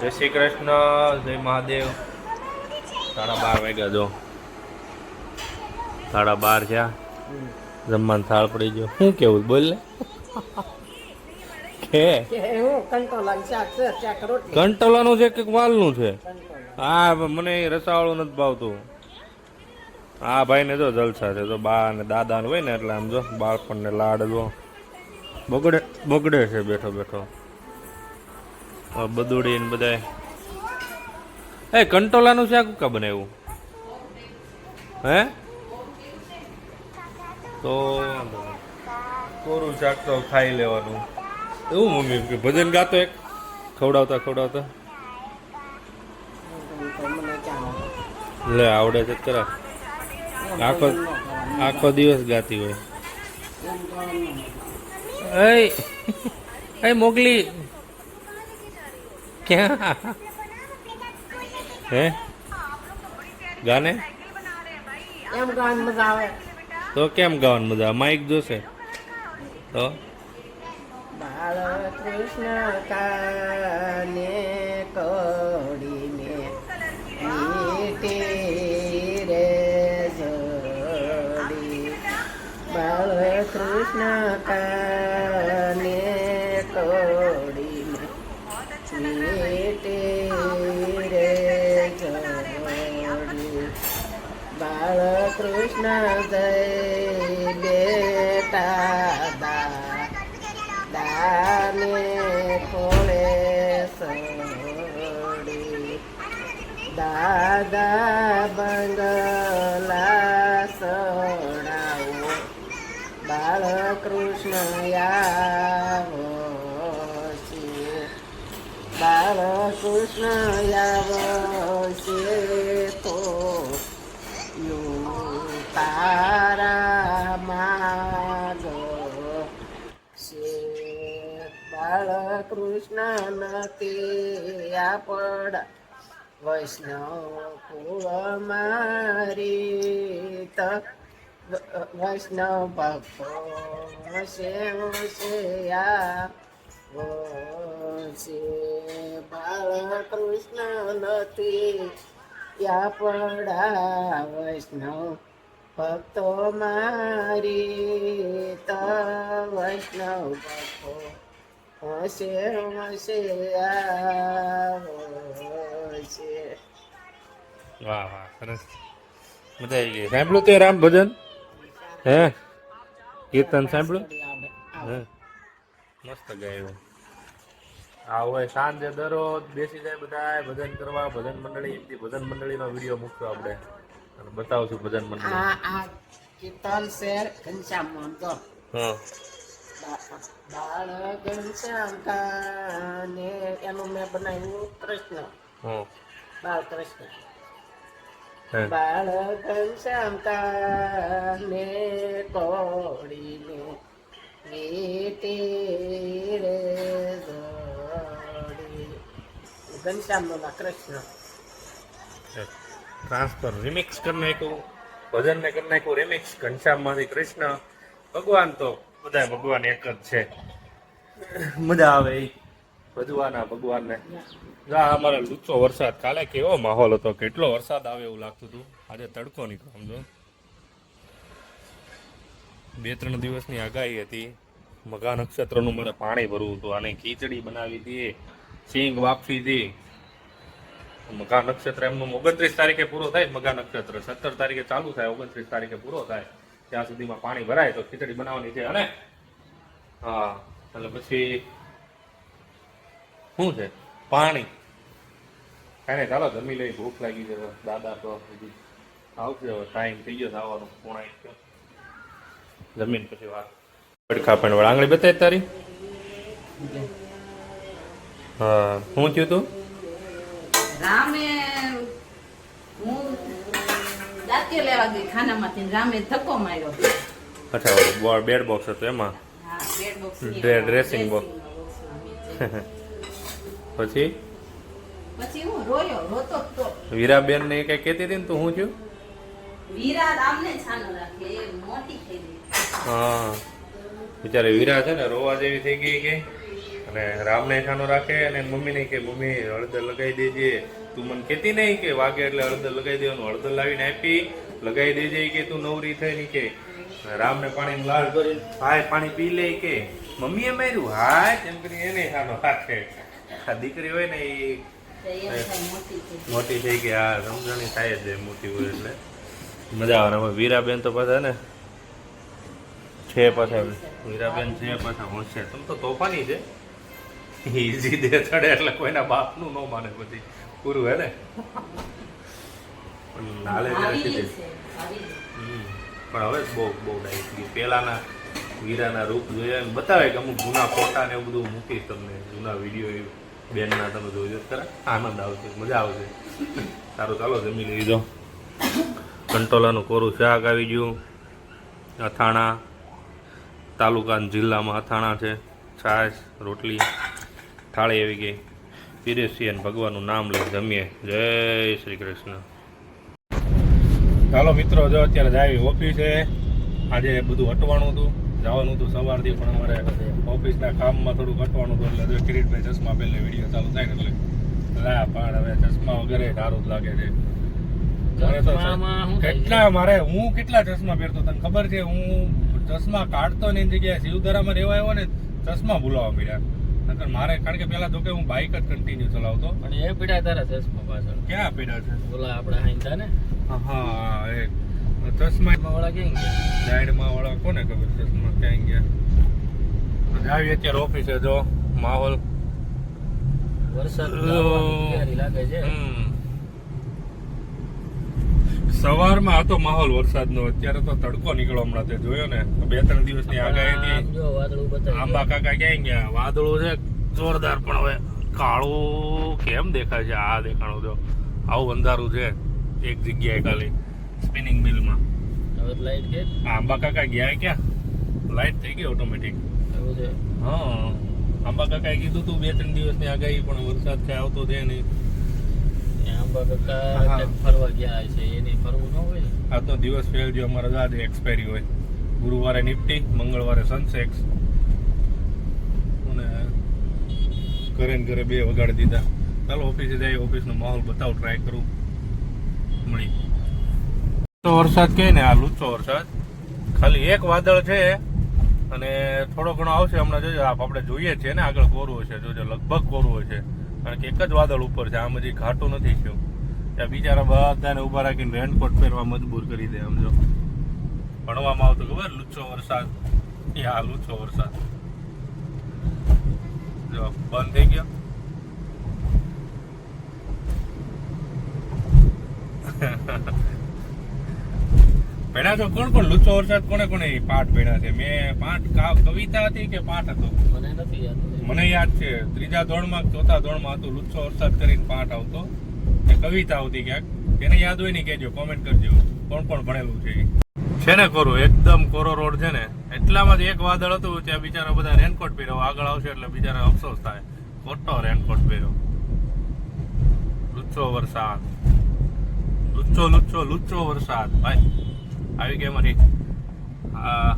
જય શ્રી કૃષ્ણ જય મહાદેવ. સાડા બાર વાગ્યા જો. સાડા બાર થયા. જમવાનું થાળ પડી ગયો. શું કેવું? બોલ કે? કંટોલાની છે કે વાલનું છે? હા મને રસાવાળું નથી ભાવતું. હા ભાઈને જો જલસા છે. તો બા ને દાદા હોય ને એટલે આમ જો બાળપણને લાડ જો. બગડે બગડે છે બેઠો બેઠો. બદુડી ને બધા એ કંટોલાનું શાક કા બનાવ્યું હે તો કોરું શાક તો ખાઈ લેવાનું એવું મમ્મી કે ભજન ગાતો એક ખવડાવતા ખવડાવતા? લે આવડે છે ખરા આખો. આખો દિવસ ગાતી હોય. એ એ મોગલી ક્યાં હે ગાને એમ ગાવાની મજા આવે. તો કેમ ગાવાની મજા? માઇક જોશે. તો? બાળકૃષ્ણ કાને કડીને મીઠી રે જડી. બાળકૃષ્ણ કાને બાળકૃષ્ણ જય બેટા દા દાને ખોળે સડી દાદા બંગલા સડાવો. બાળકૃષ્ણ છે. બાળકૃષ્ણ યાવો છે તો યો તારા માગો. બાળકૃષ્ણ નથી આપડ વૈષ્ણવ કુળ મારી ત વૈષ્ણવ ભક્તો છે આ બાળકૃષ્ણ નથી યાપડા વૈષ્ણવ ભક્તો મારી ત વૈષ્ણવ ભક્તો હશે હશે છે વાહ વાહ સરસ. મજા આવી ગઈ સાંભળ્યું તે રામ ભજન? હે? કીર્તન સાંભળ્યું? હે? મસ્ત ગાયું. આ હોય સાંજે દરરોજ બેસી જાય બધા ભજન કરવા ભજન મંડળી એમથી ભજન મંડળીનો વીડિયો મૂક્યો આપણે. અને બતાવશું ભજન મંડળ આ આ કીર્તન શેર ઘનશ્યામ મોહનતો હા. બાળ ઘનશ્યામ કાને એનું મેં બનાવ્યું કૃષ્ણ. હા. બાળ કૃષ્ણ. બાળ ઘનશ્યામ કાને કોડીને રે ઘનશ્યામ નો કૃષ્ણ. ટ્રાન્સફર રિમિક્સ કરી નાખ્યું, ભજનને કરી નાખ્યું રિમિક્સ ઘનશ્યામમાંથી કૃષ્ણ, ભગવાન તો બધા ભગવાન એક જ છે. મજા આવે એ ભજવાના ભગવાનને. જા, અમારે લુચ્ચો વરસાદ કાલે કેવો માહોલ હતો, કેટલો વરસાદ આવે એવું લાગતું હતું? આજે તડકો નીકળો સમજો. બે, ત્રણ દિવસની આગાહી હતી. મઘા નક્ષત્રનું મને પાણી ભરવું હતું અને ખીચડી બનાવી હતી, સિંગ વાપસી હતી. મઘા નક્ષત્ર એમનું ઓગણત્રીસ તારીખે પૂરો થાય મઘા નક્ષત્ર. સત્તર તારીખે ચાલુ થાય ઓગણત્રીસ તારીખે પૂરો થાય. ત્યાં સુધીમાં પાણી ભરાય તો ખીચડી બનાવવાની છે. અને હા એટલે પછી શું છે? પાણી. કાંઈ ચાલો જમી લઈ ભૂખ લાગી છે. દાદા તો હજી આવશે હવે. ટાઈમ થઈ ગયો આવવાનો. પોણા એક જમીન પછી વાત. ખાપણ વાળા. આંગળી બતાવી તારી. હા શું થયું તું? રામે હું દાંતિયો લેવા ગઈ ખાનામાંથી રામે ધક્કો માર્યો. અચ્છા બેડ બોક્સ હતું એમાં? Dressing box. પછી? પછી હું રોયો રોતો તો. વીરાબેન ને કઈ કહેતી હતી ને તું હું છું વીરા રામને છાનો રાખે મોટી થઈ ગઈ. હા. બિચારી વીરા છે ને રોવા જેવી થઈ ગઈ કે? અને રામને ખાનો રાખે અને મમ્મીને કે, મમ્મી, હળદર લગાવી દેજે. તું મને કહેતી નહીં કે વાગે એટલે હળદર લગાવી દેવાનું. હળદર લાવીને આપી લગાવી દેજે કે તું નવરી થઈ ની કે. રામને પાણી લાલ કરીને હાય, પાણી પી લે કે. મમ્મીએ માર્યું, હાય એમ કરી એને ખાનો રાખે. આ દીકરી હોય ને એ મોટી થઈ ગઈ. આ સમજણી થાય જ મોટી હોય એટલે. મજા આવે હવે વીરાબેન તો પાછા ને છે પાછા. વીરાબેન છે પાછા હોશિયાર તમ તો તોફાની છે. ઈઝી દે ચડે એટલે કોઈના બાપનું ન માને પછી પૂરું હે ને? પણ નાલે. પણ હવે બહુ બહુ થઈ ગઈ પહેલાના વીરાના રૂપ જોયા ને બતાવે કે અમુક જૂના ફોટા ને એવું બધું મૂકીશ તમને. જૂના વીડિયો બેનના તમે જોજો. ખરા? આનંદ આવશે મજા આવશે. સારું ચાલો જમી લીધો કંટોલાનું કોરું શાક આવી ગયું. અથાણા. તાલુકા જિલ્લામાં અથાણા છે. છાશ રોટલી. થાળી આવી ગઈ. પીરેસી અને ભગવાનનું નામ લઈ જમીએ. જય શ્રી કૃષ્ણ. ચાલો મિત્રો જો અત્યારે જાય ઓફિસે આજે બધું હટવાનું હતું. જવાનું હતું સવારથી પણ અમારે ઓફિસના કામમાં થોડું હટવાનું હતું એટલે જો કિરીટભાઈ ચશ્મા પહેલે વીડિયો ચાલુ થાય ને એટલે. લા પણ હવે ચશ્મા વગેરે સારું જ લાગે છે? કેટલા મારે હું કેટલા ચશ્મા પહેરતો? તને ખબર છે હું ચશ્મા કાઢતો ને એની જગ્યાએ શિવધરામાં રહેવા આવ્યો ને ચશ્મા ભૂલાવા મળ્યા નકર મારે કારણ કે પેલા તો કે હું બાઇક જ કન્ટિન્યુ ચલાવતો. અને એ પીડા તારા ચશ્મા પાછળ. ક્યાં પીડા છે? ઓલા આપણા હાઈંતા ને? હા એ. ચશ્મા વાળા કેમ ગયા? સાઈડમાં વાળા કોને ખબર ચશ્મા ક્યાં ગયા? જાવી અત્યારે ઓફિસે જો માહોલ. વરસાદ લાગે છે. હમ. સવારમાં હતો માહોલ વરસાદનો. અત્યારે તો તડકો નીકળો હમણાં તે જોયો ને. બે ત્રણ દિવસની આગાહી હતી. આંબા કાકા ક્યાંય ગયા? વાદળો છે જોરદાર પણ હવે કાળું કેમ દેખાય છે? આ દેખાણું જો આવું અંધારું છે એક જગ્યાએ ખાલી સ્પિનિંગ મિલમાં હવે લાઈટ કે આંબા કાકા ગયા ક્યાં? લાઈટ થઈ ગઈ ઓટોમેટિક હા. આંબા કાકાએ કીધું તું બે ત્રણ દિવસની આગાહી પણ વરસાદ કઈ આવતો છે નહીં. એ આંબા કાકા. ફરવા ગયા છે એની ફરવું ન હોય આજનો આ તો દિવસ ફેલ જો અમારે આજે એક્સપાયરી હોય. ગુરુવારે નિફ્ટી મંગળવારે સનસેક્સ અને ઘરે ઘરે બે વગાડી દીધા. ચાલો ઓફિસે જાય ઓફિસનો માહોલ બતાવો ટ્રાય કરું. મળી. તો વરસાદ કહે ને આ લુચ્ચો વરસાદ? ખાલી એક વાદળ છે અને થોડો ઘણો આવશે હમણાં જોજો આપણે જોઈએ છીએ ને આગળ કોરું હશે જોજો લગભગ કોરું હશે. કારણ કે એક જ વાદળ ઉપર છે, આમ હજી ઘાટો નથી થયો. ત્યાં બિચારા બધાને ઊભા રાખીને રેનકોટ પહેરવા મજબૂર કરી દે, આમ જો. ભણવામાં આવતો ખબર, લુચ્છો વરસાદ. એ હા, લુચ્છો વરસાદ. જો, બંધ થઈ ગયો. ભેણા છો કોણ કોણ લુચ્છો વરસાદ કોને કોને પાઠ ભેણા છે? મેં પાઠ કવિતા હતી કે પાઠ હતો? મને નથી યાદ. મને યાદ છે, ત્રીજા ધોરણમાં, ચોથા ધોરણમાં હતું લુચ્છો વરસાદ કરીને પાઠ આવતો. એ કવિતા આવતી ક્યાંક. એને યાદ હોય ને કહેજો કોમેન્ટ કરજો. કોણ કોણ ભણેલું છે છે ને કોરો, એકદમ કોરો રોડ છે ને. એટલામાં જ એક વાદળ હતું, ત્યાં બિચારા બધા રેનકોટ પહેર્યો. આગળ આવશે એટલે બિચારા અફસોસ થાય. ખોટો રેનકોટ પહેર્યો. લુચ્છો વરસાદ. લુચ્છો લુચ્છો લુચ્છો વરસાદ. ભાઈ, આવી ગયા મારી આ,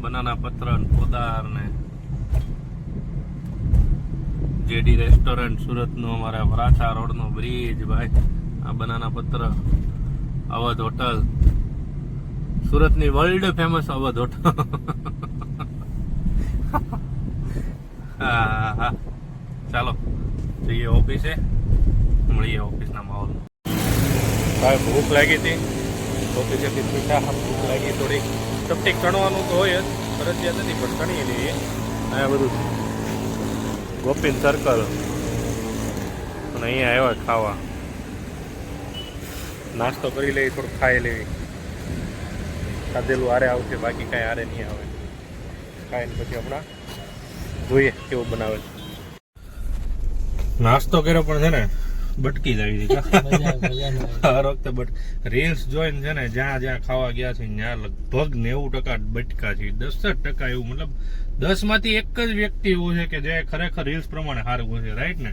બનાના પત્ર પોદાર ને જેડી રેસ્ટોરન્ટ, સુરતનો અમારા વરાછા રોડનો બ્રિજ ભાઈ. આ બનાના પત્ર, અવધ હોટલ સુરતની વર્લ્ડ ફેમસ અવધ હોટલ ચાલો, જઈએ ઓફિસે મળીએ ઓફિસના માહોલ ભાઈ, ભૂખ લાગી હતી. ઓફિસેથી મીઠા ભૂખ લાગી થોડીક. ચપટીક ચણવાનું તો હોય જ, ફરજિયાત નથી, પણ ચણીએ લઈએ. આ બધું ગોપીન સર્કલ અને અહીંયા આવ્યા ખાવા. નાસ્તો કરી લઈ થોડું ખાઈ લેવી ખાધેલું આરે આવશે, બાકી કાંઈ આરે નહીં આવે. ખાઈને પછી હમણાં જોઈએ કેવું બનાવે નાસ્તો કર્યો પણ છે ને બટકી જ આવી હતી. હર વખતે બટ રીલ્સ જોઈને છે ને જ્યાં જ્યાં ખાવા ગયા છે ત્યાં લગભગ નેવું ટકા બટકા છે. દસ જ ટકા એવું મતલબ દસમાંથી એક જ વ્યક્તિ એવું છે કે જે ખરેખર રીલ્સ પ્રમાણે સારું છે રાઈટ ને?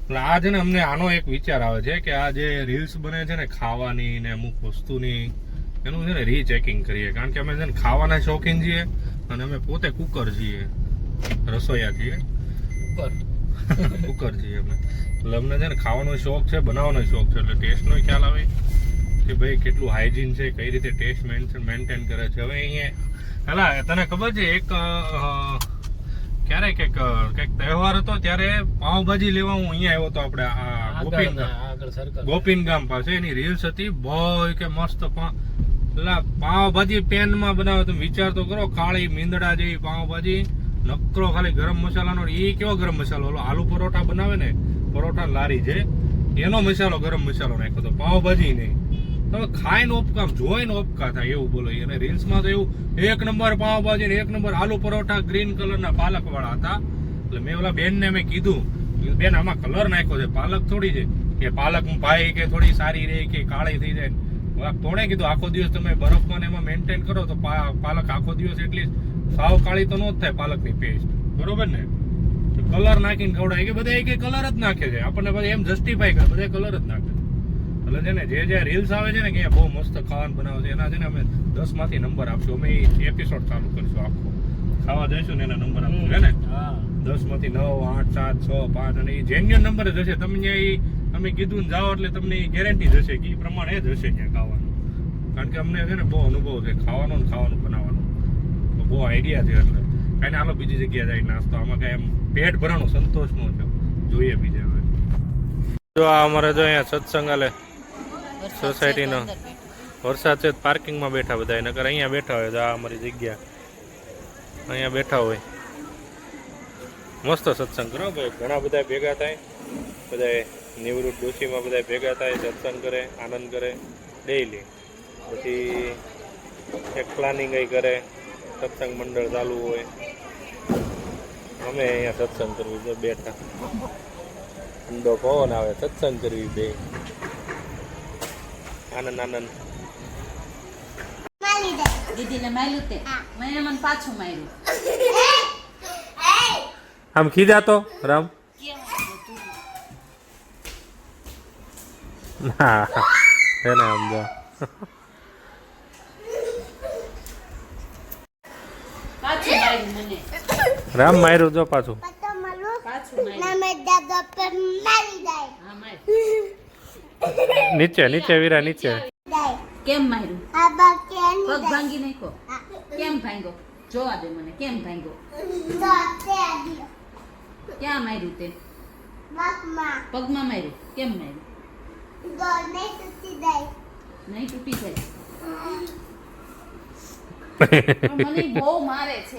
એટલે આ છે ને અમને આનો એક વિચાર આવે છે કે આ જે રીલ્સ બને છે ને ખાવાની ને અમુક વસ્તુની એનું છે ને રીચેકિંગ કરીએ. કારણ કે અમે છે ને ખાવાના શોખીન છીએ અને અમે પોતે કુકર છીએ. રસોઈયા છીએ ઉપર કુકર છીએ અમે. એટલે અમને છે ને ખાવાનો શોખ છે બનાવવાનો શોખ છે એટલે ટેસ્ટનો ખ્યાલ આવે કે ભાઈ કેટલું હાઇજીન છે કઈ રીતે ટેસ્ટ મેન્ટેન કરે છે. હવે અહીંયા હલા તને ખબર છે એક ક્યારે કંઈક કંઈક તહેવાર હતો ત્યારે પાવભાજી લેવા હું અહીંયા આવ્યો હતો આપણે આ ગોપીન ગોપીન ગામ પાસે એની રીલ્સ હતી બહુ કે મસ્ત પા પેલા પાવભાજી પેનમાં બનાવે તમે વિચાર તો કરો કાળી મીંદડા જેવી પાવભાજી નકરો ખાલી ગરમ મસાલાનો એ કેવો ગરમ મસાલો? આલુ પરોઠા બનાવે ને પરોઠા લારી છે. એનો મસાલો, ગરમ મસાલો નાખ્યો તો પાવભાજી નહીં તમે ખાઈને ઓપકા જોઈને ઓપકા થાય એવું બોલો. અને રીલ્સમાં તો એવું, એક નંબર પાવભાજી એક નંબર આલુ પરોઠા, ગ્રીન કલરના પાલક વાળા હતા. એટલે મેં ઓલા બેનને મેં કીધું બેન, આમાં કલર નાખ્યો છે, પાલક થોડી છે. કે પાલક ભાઈ કે થોડી સારી રહે કે કાળી થઈ જાય. કોણે કીધું, આખો દિવસ તમે બરફમાં એમાં મેન્ટેન કરો તો પાલક આખો દિવસ એટલી સાવ કાળી તો ન જ થાય પાલકની પેસ્ટ બરોબર ને? કલર નાખીને ખવડાય. કે બધા એક કલર જ નાખે છે. આપણને બધા એમ જસ્ટિફાય કરે. બધા કલર જ નાખે. એટલે છે ને જે જે રીલ્સ આવે છે ને કે બહુ મસ્ત ખાવાનું બનાવે છે એના છે ને અમે દસમાંથી નંબર આપશું. અમે એપિસોડ ચાલુ કરીશું આખો. ખાવા જઈશું ને એના નંબર આપશું. હે ને? હા. દસમાંથી નવ આઠ સાત છ પાંચ અને એ જેન્યુઅન નંબર જ હશે. તમને એ અમે કીધું ને જાઓ એટલે તમને એ ગેરંટી જશે કે એ પ્રમાણે જ હશે ત્યાં ખાવાનું. કારણ કે અમને છે ને બહુ અનુભવ છે. ખાવાનો ને ખાવાનું બનાવવાનો. તો બહુ આઈડિયા છે એટલે. કાંઈ હાલો બીજી જગ્યાએ જાય નાસ્તો. આમાં કાંઈ એમ પેટ ભરાનો સંતોષ નો છે. જોઈએ બીજે હવે. જો આ અમારે જો અહીંયા સત્સંગ હાલે સોસાયટીનો વરસાદ છે પાર્કિંગમાં બેઠા બધા નકર અહીંયા બેઠા હોય તો આ અમારી જગ્યા. અહીંયા બેઠા હોય. મસ્ત સત્સંગ કરો ભાઈ. ઘણા બધા ભેગા થાય. બધા નિવૃત્ત ડોશીમાં બધા ભેગા થાય સત્સંગ કરે આનંદ કરે ડેઈલી પછી એક પ્લાનિંગ એ કરે. સત્સંગ મંડળ ચાલુ હોય. અમે અહીંયા સત્સંગ કરવી છે બેઠા. ઠંડો પવન આવે સત્સંગ કરવી બે આનંદ આનંદ. દીદીને માર્યું તે? મેં મને પાછું માર્યું. આમ ખીજાતો રામ? હા. એને આમ જો. પાછું માર્યું મને. રામ માર્યું જો પાછું. પાછું માર્યું હા માર્યું નીચે નીચે વીરા નીચે. કેમ માર્યું? પગ ભાંગી નાખ્યો? કેમ ભાંગ્યો? જોવા દે મને કેમ ભાંગ્યો? ક્યાં માર્યું તે? પગમાં માર્યું? કેમ માર્યું? નહીં તૂટી જાય. મને બહુ મારે છે.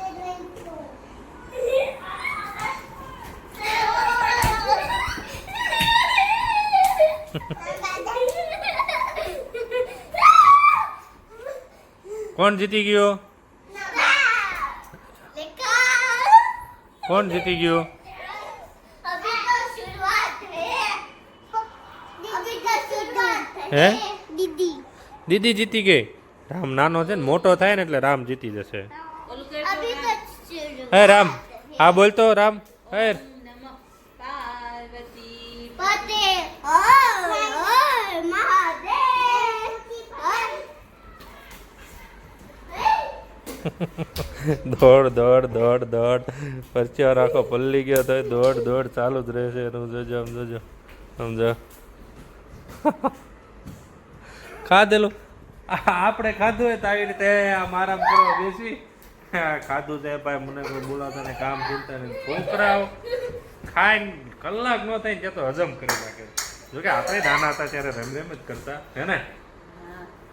કોણ જીતી ગયો? કોણ જીતી ગયો? હે? દીદી દીદી જીતી ગઈ. રામ નાનો છે ને, મોટો થાય ને એટલે રામ જીતી જશે. હે, રામ. હા બોલતો રામ. હે. પાર્વતી. દોડ દોડ દોડ દોડ. પરચિયા રાખો, પલ્લી ગયો તો દોડ દોડ ચાલુ જ રહેશે. એનું જોજો આમ જોજો સમજો ખાધેલું? આપણે ખાધું હોય તો આવી રીતે આમ આરામ કરવા બેસી. ખાધું છે ભાઈ, મને કોઈ બોલાવતા ને કામ ચિંતા નહીં. છોકરાઓ ખાઈને કલાક નો થાય ને તો હજમ કરી નાખે. જોકે આપણે નાના હતા ત્યારે રેમ રેમ જ કરતા, હે ને?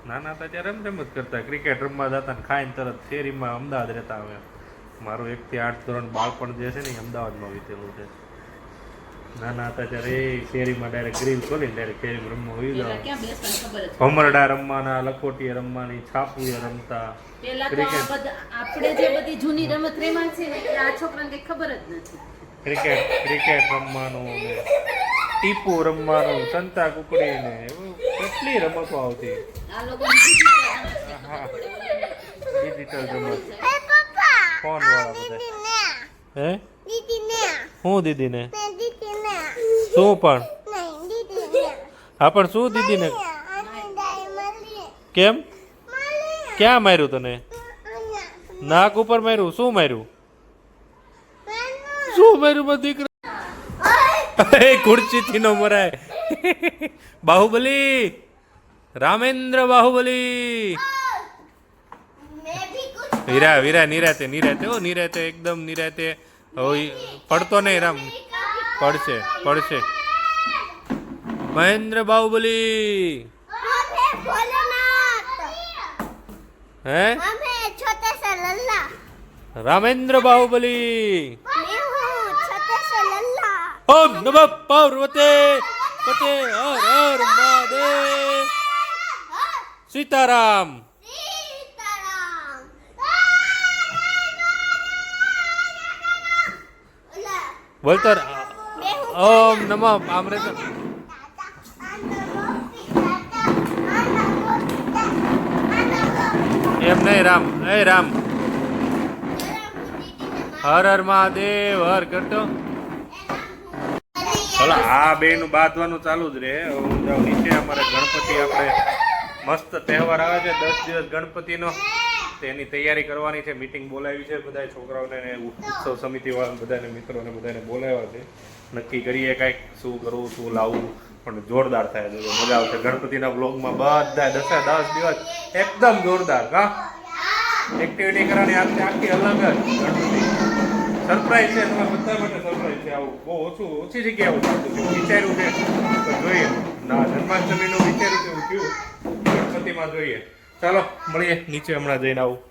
નાના હતા ત્યારે એમ રમ જ કરતા. ક્રિકેટ રમવા જતા ને ખાઈને તરત શેરીમાં અમદાવાદ રહેતા હવે મારું એકથી આઠ ધોરણ બાળપણ જે છે ને એ અમદાવાદમાં વીતેલું છે. નાના હતા ત્યારે એ શેરીમાં ડાયરેક્ટ ગ્રીલ ખોલીને ડાયરેક્ટ શેરીમાં રમવા જ ભમરડા રમવાના લખોટીએ રમવાની છાપુએ રમતા. બધા આપણે જે બધી જૂની રમત રમ્યા છે ને આ છોકરાને ખબર જ નથી. ક્રિકેટ ક્રિકેટ રમવાનું ટીપુ રમવાનું સંતા કુકડી ને કેટલી રમતો આવતી. આ લોકોની digital હા ડિજિટલ રમત. ફોન વાળા બધા. હે? શું દીદીને? દીદી ને શું પણ? હા પણ શું દીદીને? કેમ? ક્યાં માર્યું તને? નાક ઉપર માર્યું? શું માર્યું? શું માર્યું? મારો દીકરો એ ખુરશીથી નો મરાય. બાહુબલી! રામેન્દ્ર બાહુબલી! હીરા વીરા નિરાતે નિરાતે ઓ નિરાતે એકદમ નિરાતે. પડતો નહીં રામ. પડશે પડશે. મહેન્દ્ર બાહુબલી! હે? રામેન્દ્ર બાહુબલી! लल्ला ઓમ નમઃ પાર્વતે પતે હર હર મહાદેવ સીતારામ सीताराम ओला બોલતો ર- मैं हूँ ઓમ નમઃ આમરે તો એમ નહીં રામ એ રામ હર હર મહાદેવ હર કરતો ચલો આ બે નું બાંધવાનું ચાલુ જ રહે હું જાઉં નીચે, અમારે ગણપતિ આપણે મસ્ત તહેવાર આવે છે, દસ દિવસ ગણપતિનો. તેની તૈયારી કરવાની છે મીટિંગ બોલાવી છે બધા છોકરાઓને ઉત્સવ સમિતિ વાળા બધાને, મિત્રોને બધાને બોલાવ્યા છે. નક્કી કરીએ કાંઈક શું કરવું, શું લાવવું, પણ જોરદાર થાય છે. મજા આવશે. ગણપતિના બ્લોગમાં બધા દસે દસ દિવસ એકદમ જોરદાર, હા? એક્ટિવિટી કરવાની આખી આખી અલગ જ ગણપતિ. સરપ્રાઈઝ છે તમારા બધા માટે સરપ્રાઈઝ છે. આવું બહુ ઓછું, ઓછી જગ્યાએ આવું થતું છે. વિચાર્યું છે, તો જોઈએ. ના, જન્માષ્ટમીનું વિચાર્યું છે, એવું થયું. ગણપતિમાં જોઈએ. ચાલો, મળીએ નીચે હમણાં જઈને આવું.